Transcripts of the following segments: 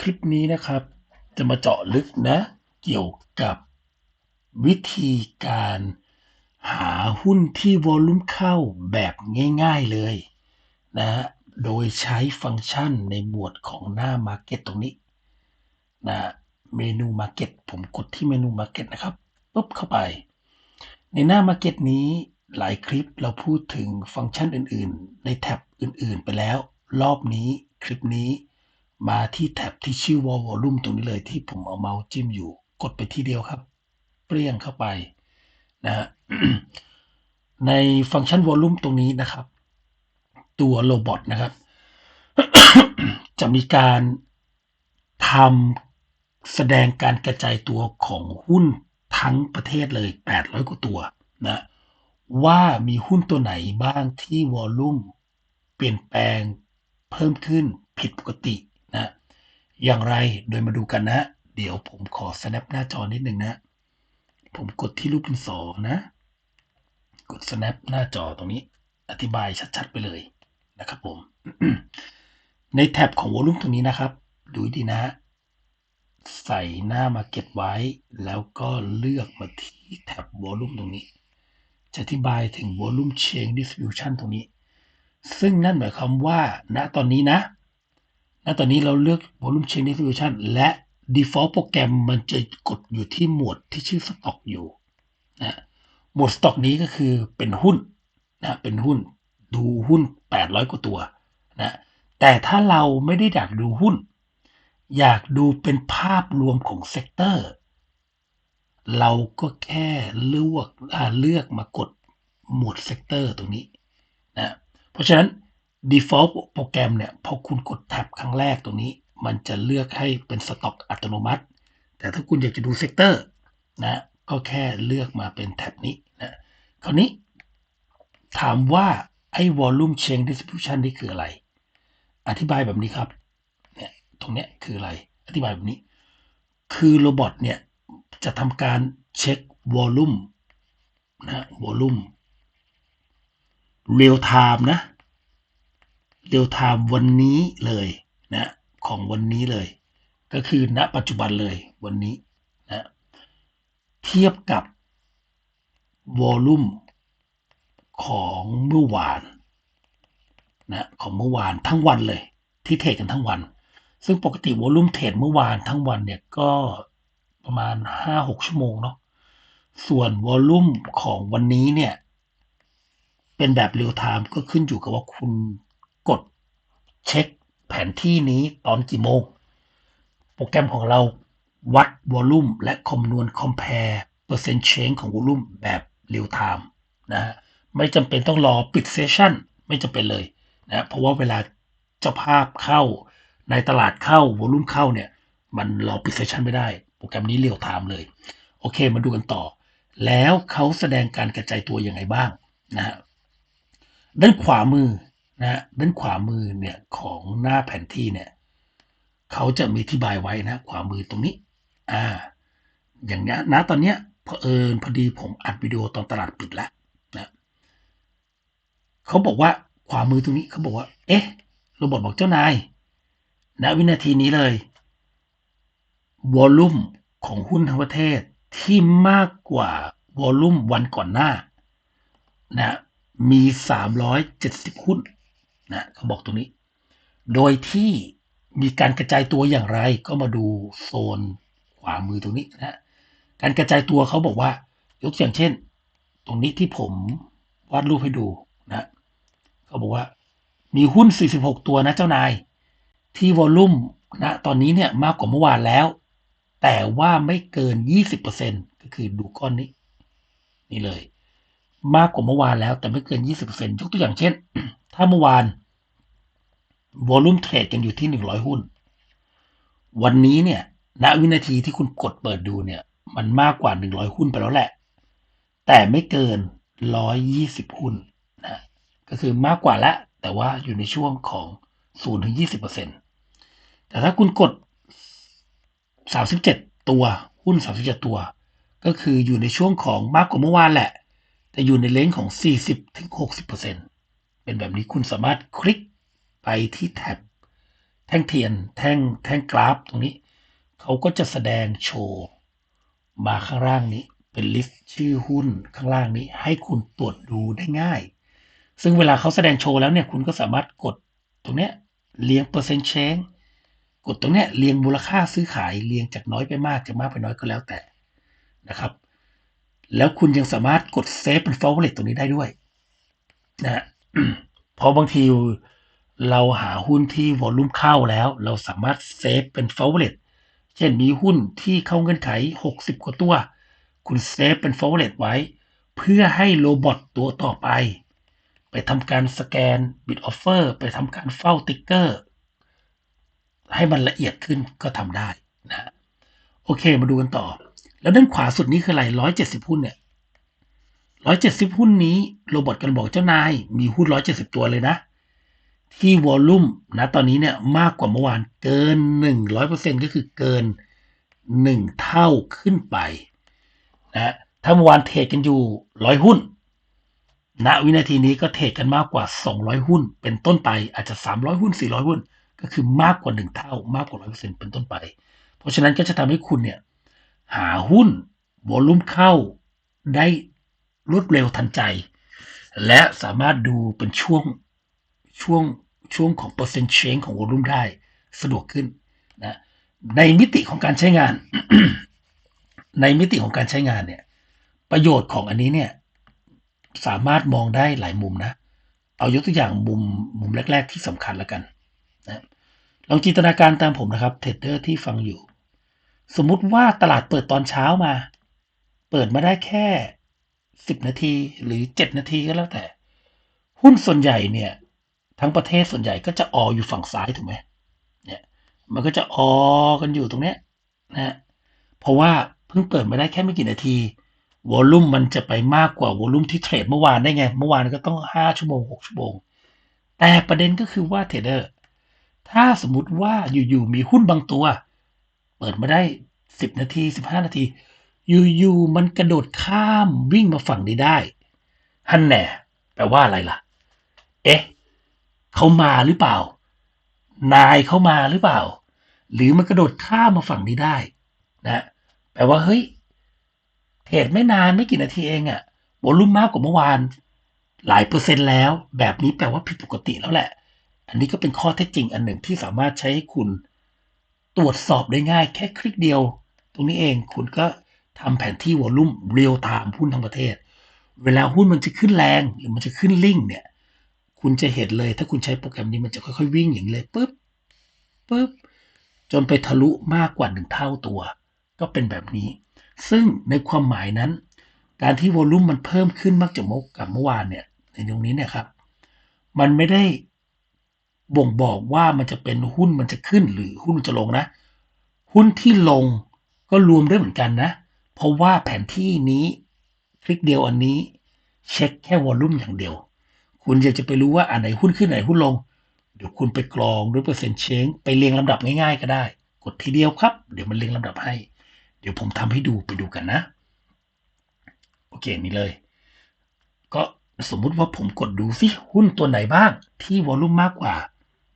คลิปนี้นะครับ จะมาเจาะลึกนะ เกี่ยวกับวิธีการหาหุ้นที่วอลุ่มเข้าแบบง่ายๆเลยนะโดยใช้ฟังก์ชันในหมวดของหน้า Market ตรงนี้นะเมนู Market ผมกดที่เมนู Market นะครับปุ๊บเข้าไป ในหน้า Market นี้หลายคลิปเราพูดถึงฟังก์ชันอื่นๆ ในแท็บอื่นๆ ไปแล้ว รอบนี้คลิปนี้ มาที่แท็บที่ชื่อว่า Volume ตรงนี้เลยที่ผมเอาเมาส์จิ้มอยู่ กดไปทีเดียวครับ เปรี้ยงเข้าไปนะฮะในฟังก์ชัน Volume ตรงนี้นะครับ ตัวโรบอทนะครับ จะมีการทำแสดงการกระจายตัวของหุ้นทั้งประเทศเลย 800 กว่าตัวนะว่ามีหุ้นตัวไหนบ้างที่วอลลุ่มเปลี่ยนแปลงเพิ่มขึ้นผิดปกติ นะอย่างไรโดยมาดูกันนะ เดี๋ยวผมขอ snap หน้าจอนิดหนึ่งนะ ผมกดที่รูปดินสอนะ กด snap หน้าจอตรงนี้ อธิบายชัดๆไปเลยนะครับผม ในแท็บของวอลลุ่มตรงนี้นะครับ ดูดีนะ ใส่หน้ามาเก็ตไว้ แล้วก็เลือกมาที่แท็บวอลลุ่มตรงนี้ จะอธิบายถึง volume change distribution ตรงนี้ ซึ่งนั่นหมายความว่าณตอนนี้นะ ณตอนนี้เราเลือก volume change distribution และ default โปรแกรมมันจะกดอยู่ที่หมวดที่ชื่อ stock อยู่นะหมวด stock นี้ก็คือเป็นหุ้นนะเป็นหุ้นดูหุ้น 800 กว่าตัวนะแต่ถ้าเราไม่ได้อยากดูหุ้น อยากดูเป็นภาพรวมของเซกเตอร์เราก็แค่เลือกเลือกมากดหมวดเซกเตอร์ตรงนี้นะเพราะฉะนั้น default โปรแกรมเนี่ยพอคุณกดแท็บครั้งแรกตรงนี้ มันจะเลือกให้เป็นสต็อกอัตโนมัติ แต่ถ้าคุณอยากจะดูเซกเตอร์นะก็แค่เลือกมาเป็นแท็บนี้นะคราวนี้ถามว่าไอ้ volume change distribution นี่คืออะไร อธิบายแบบนี้ครับเนี่ยตรงเนี้ยคืออะไร อธิบายแบบนี้ คือโรบอทเนี่ยจะทำการเช็ควอลลุ่มนะวอลลุ่มเรียลไทม์นะ เรียลไทม์วันนี้เลยนะของวันนี้เลย ก็คือณปัจจุบันเลยวันนี้นะเทียบกับวอลลุ่มของเมื่อวานนะของเมื่อวานทั้งวันเลย ที่เทรดกันทั้งวัน ซึ่งปกติวอลลุ่มเทรดเมื่อวานทั้งวันเนี่ยก็ประมาณ 5-6 ชั่วโมงเนาะส่วนวอลลุ่มของวันนี้เนี่ยเป็นแบบเรียลไทม์ก็ขึ้นอยู่กับว่าคุณ เช็คแผนที่นี้ตอนกี่โมง โปรแกรมของเราวัดวอลลุ่มและคำนวณ compare percent change ของวอลลุ่มแบบเรียลไทม์นะฮะไม่จำเป็นต้องรอปิดเซสชั่นไม่จำเป็นเลยนะเพราะว่าเวลาเจ้าภาพเข้าในตลาดเข้าวอลลุ่มเข้าเนี่ยมันรอปิดเซสชันไม่ได้ โปรแกรมนี้เรียลไทม์เลย โอเคมาดูกันต่อ แล้วเขาแสดงการกระจายตัวยังไงบ้างนะฮะด้านขวามือ นะด้านขวามือเนี่ยของหน้าแผนที่เนี่ยเขาจะมีอธิบายไว้นะ ขวามือตรงนี้ อ่า อย่างนี้นะตอนเนี้ยพอเอิญพอดีผมอัดวิดีโอตอนตลาดปิดแล้วนะเขาบอกว่าขวามือตรงนี้เขาบอกว่า เอ๊ะโรบอทบอกเจ้านายณวินาทีนี้เลยวอลลุ่มของหุ้นทั้งประเทศที่มากกว่าวอลลุ่มวันก่อนหน้านะมี 370 หุ้น นะเขาบอกตรงนี้ โดยที่มีการกระจายตัวอย่างไรก็มาดูโซนขวามือตรงนี้นะการกระจายตัวเขาบอกว่า ยกอย่างเช่น ตรงนี้ที่ผมวาดรูปให้ดูนะเขาบอกว่า มีหุ้น 46 ตัวนะเจ้านาย ที่วอลลุ่มนะตอนนี้เนี่ยมากกว่าเมื่อวานแล้ว แต่ว่าไม่เกิน 20%ก็คือดูก้อนนี้ นี่เลย มากกว่าเมื่อวานแล้ว แต่ไม่เกิน 20%ยกตัวอย่างเช่น ถ้าเมื่อวานวอลุ่มเทรดกันอยู่ที่100หุ้น วันนี้เนี่ย ณ วินาทีที่คุณกดเปิดดูเนี่ย มันมากกว่า100หุ้นไปแล้วแหละ แต่ไม่เกิน120หุ้นนะ ก็คือมากกว่าล้วแต่ว่าอยู่ในช่วงของ0ถึงยี่สิบเปอร์เซ็นแต่ถ้าคุณกด37ตัวหุ้น37ตัว ก็คืออยู่ในช่วงของมากกว่าเมื่อวานแหละ แต่อยู่ในเลนส์ของ40ถึง60%เปอร์เซ็นต์ เป็นแบบนี้คุณสามารถคลิกไปที่แท็บแท่งเทียนแท่งแท่งกราฟตรงนี้ เขาก็จะแสดงโชว์มาข้างล่างนี้ เป็นลิสต์ชื่อหุ้นข้างล่างนี้ ให้คุณตรวจดูได้ง่าย ซึ่งเวลาเขาแสดงโชว์แล้วเนี่ยคุณก็สามารถกดตรงเนี้ยเรียงเปอร์เซ็นต์เชงกดตรงเนี้ยเรียงมูลค่าซื้อขายเรียงจากน้อยไปมากจากมากไปน้อยก็แล้วแต่นะครับ แล้วคุณยังสามารถกดเซฟเป็น favorite ตรงนี้ได้ด้วยนะ เพราะบางทีเราหาหุ้นที่วอลลุ่มเข้าแล้ว เราสามารถเซฟเป็น favorite เช่นมีหุ้นที่เข้าเงื่อนไข 60 กว่าตัว คุณเซฟเป็น favorite ไว้ เพื่อให้โรบอทตัวต่อไป ไปทำการสแกน bid offer ไปทำการเฝ้าติ๊กเกอร์ ให้มันละเอียดขึ้นก็ทำได้นะโอเคมาดูกันต่อ แล้วด้านขวาสุดนี้คืออะไร170 หุ้นเนี่ย 170หุ้นนี้โรบอทกันบอกเจ้านาย มีหุ้น170ตัวเลยนะ ที่วอลลุ่มนะตอนนี้เนี่ยมากกว่าเมื่อวานเกิน100%ก็คือเกิน1เท่าขึ้นไปนะถ้าเมื่อวานเทรดกันอยู่100หุ้นณวินาทีนี้ก็เทรดกันมากกว่า 200 หุ้น เป็นต้นไปอาจจะ 300 หุ้น 400 หุ้น ก็คือมากกว่า 1 เท่า มากกว่า 100%เป็นต้นไป เพราะฉะนั้นก็จะทำให้คุณเนี่ย หาหุ้นวอลลุ่มเข้าได้ รวดเร็วทันใจ และสามารถดูเป็นช่วงช่วงช่วงของเปอร์เซ็นต์เชนของวอลลุ่มได้สะดวกขึ้นนะในมิติของการใช้งาน ในมิติของการใช้งานเนี่ย ประโยชน์ของอันนี้เนี่ย สามารถมองได้หลายมุมนะ เอายกตัวอย่างมุมมุมแรก ๆ ที่สำคัญแล้วกันนะลองจินตนาการตามผมนะครับเทรดเดอร์ที่ฟังอยู่ สมมุติว่าตลาดเปิดตอนเช้ามา เปิดมาได้แค่ สิบนาทีหรือเจ็ดนาทีก็แล้วแต่ หุ้นส่วนใหญ่เนี่ย ทั้งประเทศส่วนใหญ่ก็จะอออยู่ฝั่งซ้ายถูกไหมเนี่ย มันก็จะออกันอยู่ตรงเนี้ยนะเพราะว่าเพิ่งเปิดมาได้แค่ไม่กี่นาทีวอลลุ่มมันจะไปมากกว่าวอลลุ่มที่เทรดเมื่อวานได้ไง เมื่อวานก็ต้องห้าชั่วโมงหกชั่วโมง แต่ประเด็นก็คือว่าเทรดเดอร์ถ้าสมมติว่าอยู่ๆมีหุ้นบางตัว เปิดมาได้สิบนาทีสิบห้านาที อยู่ๆมันกระโดดข้ามวิ่งมาฝั่งนี้ได้ฮันแน่แปลว่าอะไรล่ะ เอ๊ะเขามาหรือเปล่า นายเขามาหรือเปล่า หรือมันกระโดดข้ามมาฝั่งนี้ได้ นะแปลว่าเฮ้ยเทรดไม่นานไม่กี่นาทีเองอะวอลุ่มมากกว่าเมื่อวาน หลายเปอร์เซ็นต์แล้ว แบบนี้แปลว่าผิดปกติแล้วแหละ อันนี้ก็เป็นข้อเท็จจริงอันหนึ่งที่สามารถใช้ให้คุณ ตรวจสอบได้ง่าย แค่คลิกเดียว ตรงนี้เองคุณก็ ทำแผนที่วอลุ่มเรียลไทม์หุ้นทั้งประเทศ เวลาหุ้นมันจะขึ้นแรงหรือมันจะขึ้นลิ่งเนี่ย คุณจะเห็นเลยถ้าคุณใช้โปรแกรมนี้มันจะค่อยๆวิ่งอย่างเลยปุ๊บปุ๊บจนไปทะลุมากกว่าหนึ่งเท่าตัว ก็เป็นแบบนี้ ซึ่งในความหมายนั้น การที่วอลุ่มมันเพิ่มขึ้นมากจากเมื่อกับเมื่อวานเนี่ยในตรงนี้เนี่ยครับ มันไม่ได้บ่งบอกว่ามันจะเป็นหุ้นมันจะขึ้นหรือหุ้นมันจะลงนะ หุ้นที่ลงก็รวมด้วยเหมือนกันนะ เพราะว่าแผนที่นี้คลิกเดียวอันนี้ เช็คแค่วอลลุ่มอย่างเดียว คุณอยากจะไปรู้ว่าอันไหนหุ้นขึ้นไหนหุ้นลง เดี๋ยวคุณไปกรองด้วยเปอร์เซ็นต์เชงไปเรียงลำดับง่ายๆก็ได้ กดทีเดียวครับ เดี๋ยวมันเรียงลำดับให้ เดี๋ยวผมทำให้ดูไปดูกันนะ โอเคนี่เลย ก็สมมุติว่าผมกดดูสิหุ้นตัวไหนบ้าง ที่วอลลุ่มมากกว่า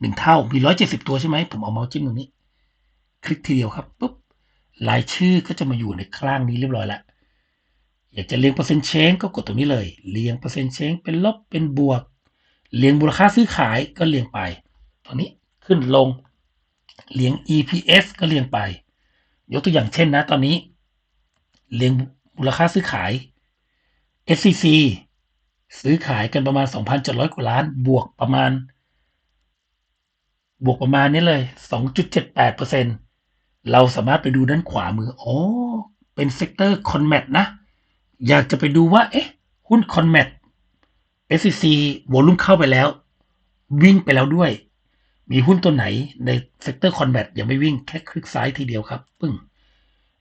หนึ่งเท่ามีร้อยเจ็ดสิบตัวใช่ไหมผมเอาเมาส์จิ้มตรงนี้ คลิกทีเดียวครับปุ๊บ รายชื่อก็จะมาอยู่ในข้างนี้เรียบร้อยแล้วอยากจะเรียงเปอร์เซ็นต์เชงก็กดตรงนี้เลย เรียงเปอร์เซ็นต์เชงเป็นลบเป็นบวก เรียงมูลค่าซื้อขายก็เรียงไปตรงนี้ขึ้นลง เรียง EPS ก็เรียงไป ยกตัวอย่างเช่นนะ ตอนนี้ เรียงมูลค่าซื้อขาย SCC ซื้อขายกันประมาณ 2,700 กว่าล้าน บวกประมาณ บวกประมาณนี้เลย 2.78%เร เราสามารถไปดูด้านขวามืออ๋อเป็นเซกเตอร์คอนแมทนะ อยากจะไปดูว่า เอ๊ะ หุ้นคอนแมท SCC วอลุ่มเข้าไปแล้ว วิ่งไปแล้วด้วย มีหุ้นตัวไหนในเซกเตอร์คอนแมทยังไม่วิ่งแค่คลิกซ้ายทีเดียวครับ ปึ้ง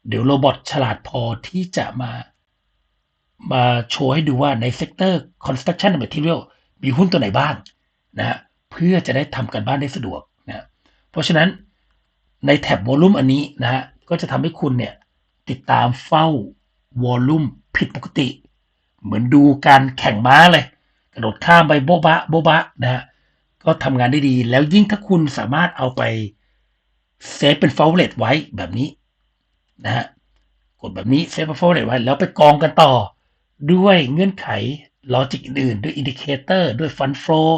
เดี๋ยวโรบอทฉลาดพอที่จะมา มาโชว์ให้ดูว่าในเซกเตอร์ construction material มีหุ้นตัวไหนบ้างนะเพื่อจะได้ทำกันบ้านได้สะดวกนะ เพราะฉะนั้น ในแท็บวอลลุ่มอันนี้นะฮะก็จะทำให้คุณเนี่ยติดตามเฝ้าวอลลุ่มผิดปกติ เหมือนดูการแข่งม้าเลย กระโดดข้ามไปโบบะโบบะนะฮะก็ทำงานได้ดี แล้วยิ่งถ้าคุณสามารถเอาไปเซฟเป็น favorite ไว้แบบนี้นะฮะกดแบบนี้เซฟเป็น favorite ไว้ แล้วไปกองกันต่อ ด้วยเงื่อนไขลอจิกอื่นด้วยอินดิเคเตอร์ด้วย Fund Flow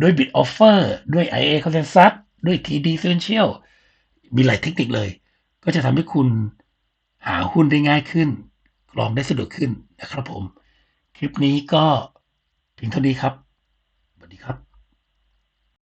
ด้วย Bid Offer ด้วย IA Consensus ด้วย TD Essential มีหลายเทคนิคเลย ก็จะทำให้คุณหาหุ้นได้ง่ายขึ้นกรองได้สะดวกขึ้นนะครับผม คลิปนี้ก็เพียงเท่านี้ครับ